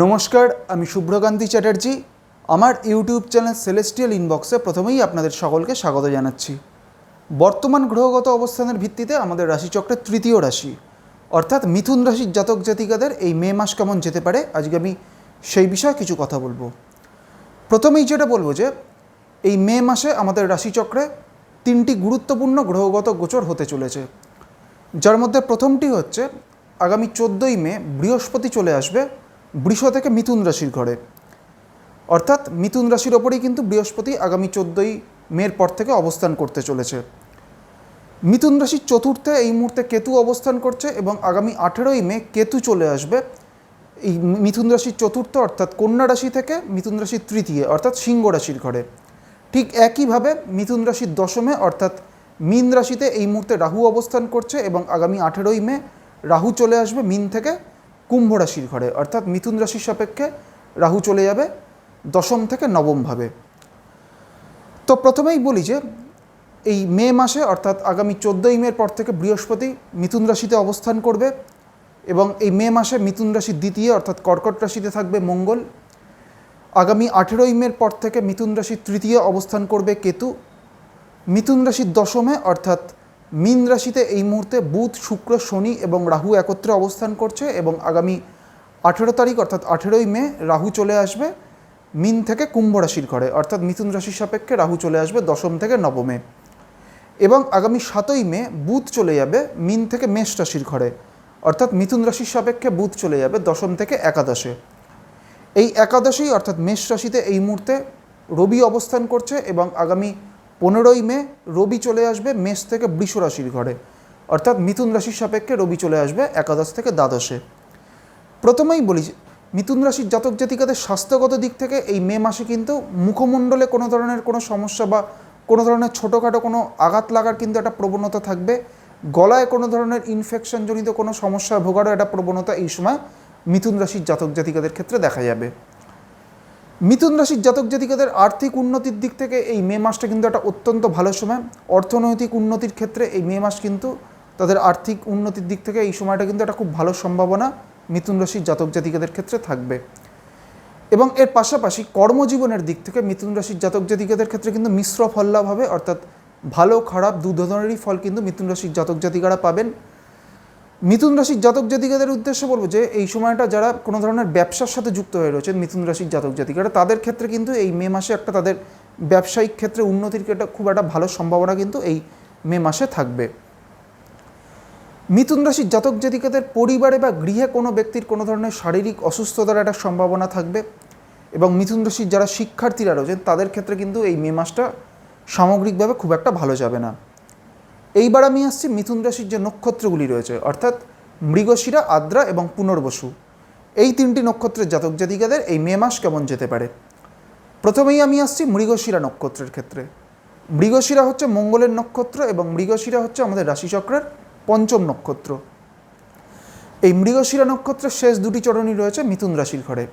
নমস্কার, আমি শুভ্রকান্তি চ্যাটার্জি। আমার ইউটিউব চ্যানেল সেলেস্টিয়াল ইনবক্সে প্রথমেই আপনাদের সকলকে স্বাগত জানাচ্ছি। বর্তমান গ্রহগত অবস্থানের ভিত্তিতে আমাদের রাশিচক্রের তৃতীয় রাশি, অর্থাৎ মিথুন রাশির জাতক জাতিকাদের এই মে মাস কেমন যেতে পারে, আজকে আমি সেই বিষয়ে কিছু কথা বলব। প্রথমেই যেটা বলব যে, এই মে মাসে আমাদের রাশিচক্রে তিনটি গুরুত্বপূর্ণ গ্রহগত গোচর হতে চলেছে। যার মধ্যে প্রথমটি হচ্ছে, আগামী চোদ্দোই মে বৃহস্পতি চলে আসবে বৃষ থেকে মিথুন রাশির ঘরে। অর্থাৎ মিথুন রাশির ওপরেই কিন্তু বৃহস্পতি আগামী চোদ্দোই মের পর থেকে অবস্থান করতে চলেছে। মিথুন রাশির চতুর্থে এই মুহূর্তে কেতু অবস্থান করছে এবং আগামী আঠেরোই মে কেতু চলে আসবে। এই মিথুন রাশির চতুর্থ অর্থাৎ কন্যা রাশি থেকে মিথুন রাশির তৃতীয় অর্থাৎ সিংহ রাশির ঘরে। ঠিক একইভাবে মিথুন রাশির দশমে অর্থাৎ মীন রাশিতে এই মুহূর্তে রাহু অবস্থান করছে এবং আগামী আঠেরোই মে রাহু চলে আসবে মীন থেকে কুম্ভ রাশির ঘরে, অর্থাৎ মিথুন রাশির সাপেক্ষে রাহু চলে যাবে দশম থেকে নবমভাবে তো প্রথমেই বলি যে, এই মে মাসে, অর্থাৎ আগামী চোদ্দোই মের পর থেকে বৃহস্পতি মিথুন রাশিতে অবস্থান করবে এবং এই মে মাসে মিথুন রাশির দ্বিতীয়, অর্থাৎ কর্কট রাশিতে থাকবে মঙ্গল। আগামী আঠেরোই মের পর থেকে মিথুন রাশির তৃতীয় অবস্থান করবে কেতু। মিথুন রাশির দশমে, অর্থাৎ মীন রাশিতে এই মুহূর্তে বুধ, শুক্র, শনি এবং রাহু একত্রে অবস্থান করছে এবং আগামী আঠেরো তারিখ অর্থাৎ আঠেরোই মে রাহু চলে আসবে মিন থেকে কুম্ভ রাশির ঘরে, অর্থাৎ মিথুন রাশির সাপেক্ষে রাহু চলে আসবে দশম থেকে নবমে। এবং আগামী সাতই মে বুধ চলে যাবে মিন থেকে মেষ রাশির ঘরে, অর্থাৎ মিথুন রাশির সাপেক্ষে বুধ চলে যাবে দশম থেকে একাদশে। এই একাদশেই অর্থাৎ মেষ রাশিতে এই মুহূর্তে রবি অবস্থান করছে এবং আগামী পনেরোই মে রবি চলে আসবে মেষ থেকে বৃষ রাশির ঘরে। অর্থাৎ মিথুন রাশির সাপেক্ষে রবি চলে আসবে একাদশ থেকে দ্বাদশে। প্রথমেই বলি মিথুন রাশির জাতক জাতিকাদের স্বাস্থ্যগত দিক থেকে এই মে মাসে কিন্তু মুখমণ্ডলে কোনো ধরনের কোনো সমস্যা বা কোনো ধরনের ছোটোখাটো কোনো আঘাত লাগার কিন্তু একটা প্রবণতা থাকবে। গলায় কোনো ধরনের ইনফেকশনজনিত কোনো সমস্যা ভোগারও একটা প্রবণতা এই সময় মিথুন রাশির জাতক জাতিকাদের ক্ষেত্রে দেখা যাবে। মিথুন রাশির জাতক জাতিকাদের আর্থিক উন্নতির দিক থেকে এই মে মাসটা কিন্তু একটা অত্যন্ত ভালো সময়। অর্থনৈতিক উন্নতির ক্ষেত্রে এই মে মাস কিন্তু তাদের আর্থিক উন্নতির দিক থেকে এই সময়টা কিন্তু একটা খুব ভালো সম্ভাবনা মিথুন রাশির জাতক জাতিকাদের ক্ষেত্রে থাকবে। এবং এর পাশাপাশি কর্মজীবনের দিক থেকে মিথুন রাশির জাতক জাতিকাদের ক্ষেত্রে কিন্তু মিশ্র ফল লাভ হবে, অর্থাৎ ভালো খারাপ দু ধরনেরই ফল কিন্তু মিথুন রাশির জাতক জাতিকারা পাবেন। মিথুন রাশির জাতক জাতিকাদের উদ্দেশ্যে বলব যে এই সময়টা যারা কোনো ধরনের ব্যবসার সাথে যুক্ত হয়ে রয়েছেন মিথুন রাশির জাতক জাতিকারা, তাদের ক্ষেত্রে কিন্তু এই মে মাসে একটা তাদের ব্যবসায়িক ক্ষেত্রে উন্নতির একটা খুব একটা ভালো সম্ভাবনা কিন্তু এই মে মাসে থাকবে। মিথুন রাশির জাতক জাতিকাদের পরিবারে বা গৃহে কোনো ব্যক্তির কোনো ধরনের শারীরিক অসুস্থতার একটা সম্ভাবনা থাকবে এবং মিথুন রাশির যারা শিক্ষার্থীরা রয়েছেন, তাদের ক্ষেত্রে কিন্তু এই মে মাসটা সামগ্রিকভাবে খুব একটা ভালো যাবে না। এইবার আমি আসছি মিথুন রাশির যে নক্ষত্রগুলি রয়েছে, অর্থাৎ মৃগশিরা, আদ্রা এবং পুনর্বসু। এই তিনটি নক্ষত্রের জাতক জাতিকাদের এই মে মাস কেমন যেতে পারে? প্রথমেই আমি আসছি মৃগশিরা নক্ষত্রের ক্ষেত্রে। মৃগশিরা হচ্ছে মঙ্গলের নক্ষত্র এবং মৃগশিরা হচ্ছে আমাদের রাশিচক্রের পঞ্চম নক্ষত্র। এই মৃগশিরা নক্ষত্রের শেষ দুটি চরণই রয়েছে মিথুন রাশির ঘরে।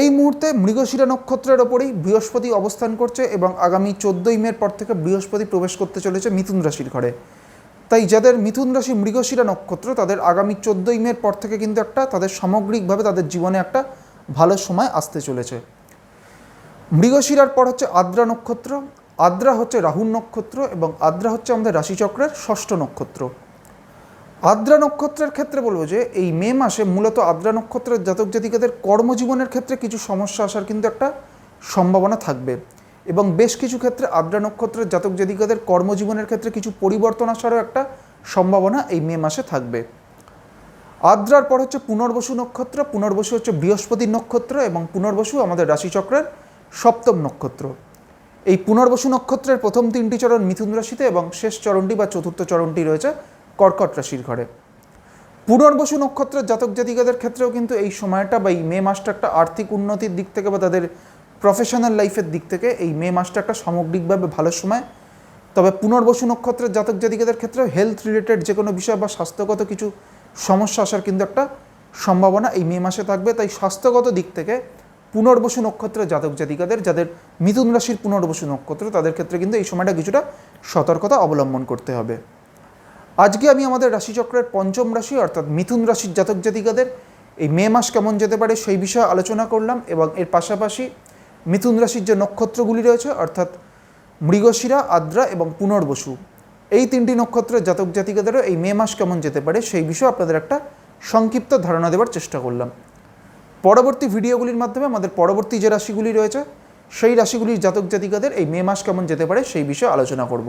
এই মুহূর্তে মৃগশিরা নক্ষত্রের ওপরেই বৃহস্পতি অবস্থান করছে এবং আগামী চোদ্দোই মের পর থেকে বৃহস্পতি প্রবেশ করতে চলেছে মিথুন রাশির ঘরে। তাই যাদের মিথুন রাশি মৃগশিরা নক্ষত্র, তাদের আগামী চোদ্দোই মের পর থেকে কিন্তু একটা তাদের সামগ্রিকভাবে তাদের জীবনে একটা ভালো সময় আসতে চলেছে। মৃগশিরার পর হচ্ছে আদ্রা নক্ষত্র। আদ্রা হচ্ছে রাহুর নক্ষত্র এবং আদ্রা হচ্ছে আমাদের রাশিচক্রের ষষ্ঠ নক্ষত্র। আদ্রা নক্ষত্রের ক্ষেত্রে বলব যে এই মে মাসে মূলত আদ্রা নক্ষত্রের জাতক জাতিকাদের কর্মজীবনের ক্ষেত্রে কিছু সমস্যা আসার কিন্তু একটা সম্ভাবনা থাকবে। এবং বেশ কিছু ক্ষেত্রে আদ্রা নক্ষত্রের জাতক জাতিকাদের কর্মজীবনের ক্ষেত্রে কিছু পরিবর্তন আসারও একটা সম্ভাবনা এই মে মাসে থাকবে। আদ্রার পর হচ্ছে পুনর্বসু নক্ষত্র, পুনর্বসু হচ্ছে বৃহস্পতির নক্ষত্র এবং পুনর্বসু আমাদের রাশিচক্রের সপ্তম নক্ষত্র। এই পুনর্বসু নক্ষত্রের প্রথম তিনটি চরণ মিথুন রাশিতে এবং শেষ চরণটি বা চতুর্থ চরণটি রয়েছে কর্কট রাশির ঘরে। পুনর্বসু নক্ষত্রের জাতক জাতিকাদের ক্ষেত্রেও কিন্তু এই সময়টা বা এই মে মাসটা একটা আর্থিক উন্নতির দিক থেকে বা তাদের প্রফেশনাল লাইফের দিক থেকে এই মে মাসটা একটা সামগ্রিকভাবে ভালো সময়। তবে পুনর্বসু নক্ষত্রের জাতক জাতিকাদের ক্ষেত্রেও হেলথ রিলেটেড যে কোনো বিষয় বা স্বাস্থ্যগত কিছু সমস্যা আসার কিন্তু একটা সম্ভাবনা এই মে মাসে থাকবে। তাই স্বাস্থ্যগত দিক থেকে পুনর্বসু নক্ষত্রের জাতক জাতিকাদের, যাদের মিথুন রাশির পুনর্বসু নক্ষত্র, তাদের ক্ষেত্রে কিন্তু এই সময়টা কিছুটা সতর্কতা অবলম্বন করতে হবে। আজকে আমি আমাদের রাশিচক্রের পঞ্চম রাশি, অর্থাৎ মিথুন রাশির জাতক জাতিকাদের এই মে মাস কেমন যেতে পারে সেই বিষয়ে আলোচনা করলাম এবং এর পাশাপাশি মিথুন রাশির যে নক্ষত্রগুলি রয়েছে, অর্থাৎ মৃগশিরা, আদ্রা এবং পুনর্বসু, এই তিনটি নক্ষত্রের জাতক জাতিকাদেরও এই মে মাস কেমন যেতে পারে সেই বিষয়ে আপনাদের একটা সংক্ষিপ্ত ধারণা দেওয়ার চেষ্টা করলাম। পরবর্তী ভিডিওগুলির মাধ্যমে আমাদের পরবর্তী যে রাশিগুলি রয়েছে, সেই রাশিগুলির জাতক জাতিকাদের এই মে মাস কেমন যেতে পারে সেই বিষয়ে আলোচনা করব।